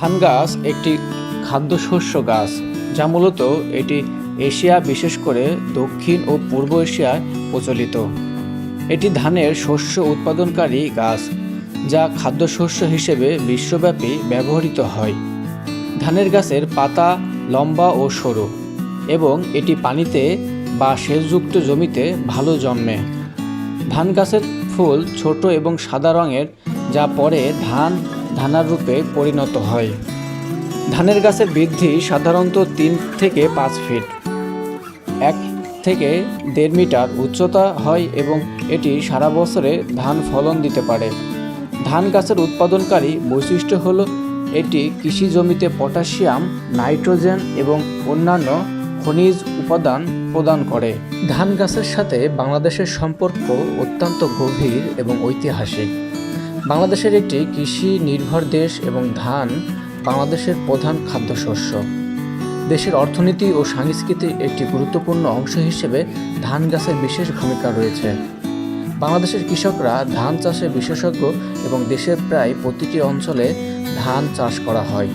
ধান গাছ একটি খাদ্যশস্য গাছ, যা মূলত এটি এশিয়া বিশেষ করে দক্ষিণ ও পূর্ব এশিয়ায় প্রচলিত। এটি ধানের শস্য উৎপাদনকারী গাছ, যা খাদ্যশস্য হিসেবে বিশ্বব্যাপী ব্যবহৃত হয়। ধানের গাছের পাতা লম্বা ও সরু এবং এটি পানিতে বা সেচযুক্ত জমিতে ভালো জন্মে। ধান গাছের ফুল ছোট এবং সাদা রঙের, যা পরে ধান ধানার রূপে পরিণত হয়। ধানের গাছের বৃদ্ধি সাধারণত তিন থেকে পাঁচ ফিট। এক থেকে দেড় মিটার উচ্চতা হয় এবং এটি সারা বছরে ধান ফলন দিতে পারে। ধান গাছের উৎপাদনকারী বৈশিষ্ট্য হল এটি কৃষি জমিতে পটাশিয়াম, নাইট্রোজেন এবং অন্যান্য খনিজ উপাদান প্রদান করে। ধান গাছের সাথে বাংলাদেশের সম্পর্ক অত্যন্ত গভীর এবং ঐতিহাসিক। বাংলাদেশের একটি কৃষি নির্ভর দেশ এবং ধান বাংলাদেশের প্রধান খাদ্যশস্য। দেশের অর্থনীতি ও সংস্কৃতির একটি গুরুত্বপূর্ণ অংশ হিসেবে ধান গাছের বিশেষ ভূমিকা রয়েছে। বাংলাদেশের কৃষকরা ধান চাষে বিশেষজ্ঞ এবং দেশের প্রায় প্রতিটি অঞ্চলে ধান চাষ করা হয়।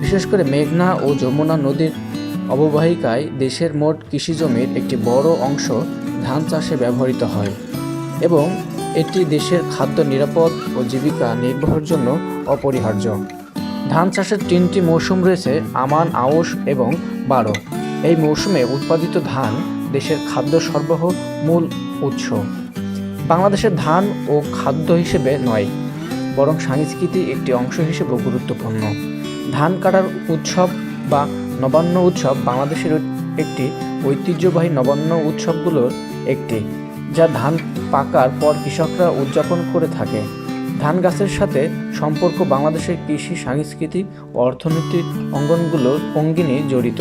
বিশেষ করে মেঘনা ও যমুনা নদীর অববাহিকায় দেশের মোট কৃষি জমির একটি বড় অংশ ধান চাষে ব্যবহৃত হয় এবং এটি দেশের খাদ্য নিরাপদ ও জীবিকা নির্বাহের জন্য অপরিহার্য। ধান চাষের তিনটি মৌসুম রয়েছে আমান, আউশ এবং বারো। এই মৌসুমে উৎপাদিত ধান দেশের খাদ্য সরবরাহ মূল উৎস। বাংলাদেশের ধান ও খাদ্য হিসেবে নয়, বরং সংস্কৃতি একটি অংশ হিসেবেও গুরুত্বপূর্ণ। ধান কাটার উৎসব বা নবান্ন উৎসব বাংলাদেশের একটি ঐতিহ্যবাহী নবান্ন উৎসবগুলোর একটি। যা ধান পাকার পর কৃষকরা উদযাপন করে থাকে। ধান গাছের সাথে সম্পর্ক বাংলাদেশের কৃষি, সাংস্কৃতিক অর্থনৈতিক অঙ্গনগুলোর অঙ্গিনে জড়িত।